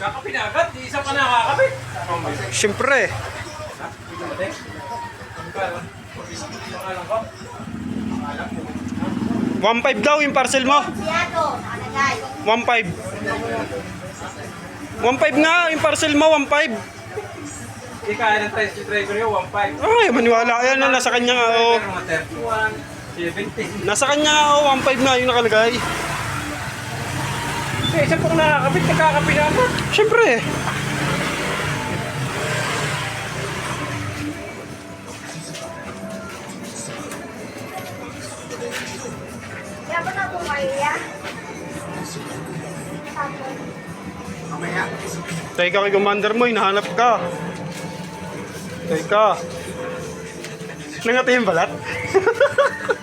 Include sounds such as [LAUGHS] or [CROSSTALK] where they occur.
Kakapin na agad, di isa pa nakakapit. Siyempre. Ko? 1.5 daw yung parcel mo. Siyado, nakalagay. 1.5. 1.5 nga yung parcel mo, 1.5. Hindi kaya ng driver yun, 1.5. Ay, maniwala yan na nasa kanya nga oh. Mga 31, 70. Nasa kanya nga oh, 1.5 nga yung nakalagay. Eh, isa pong nakakapit, nakakapit na agad. Siyempre. Kaya ba na bumaya? Teka kay commander mo, hinahanap ka. Teka. Nangati yung balat? [LAUGHS]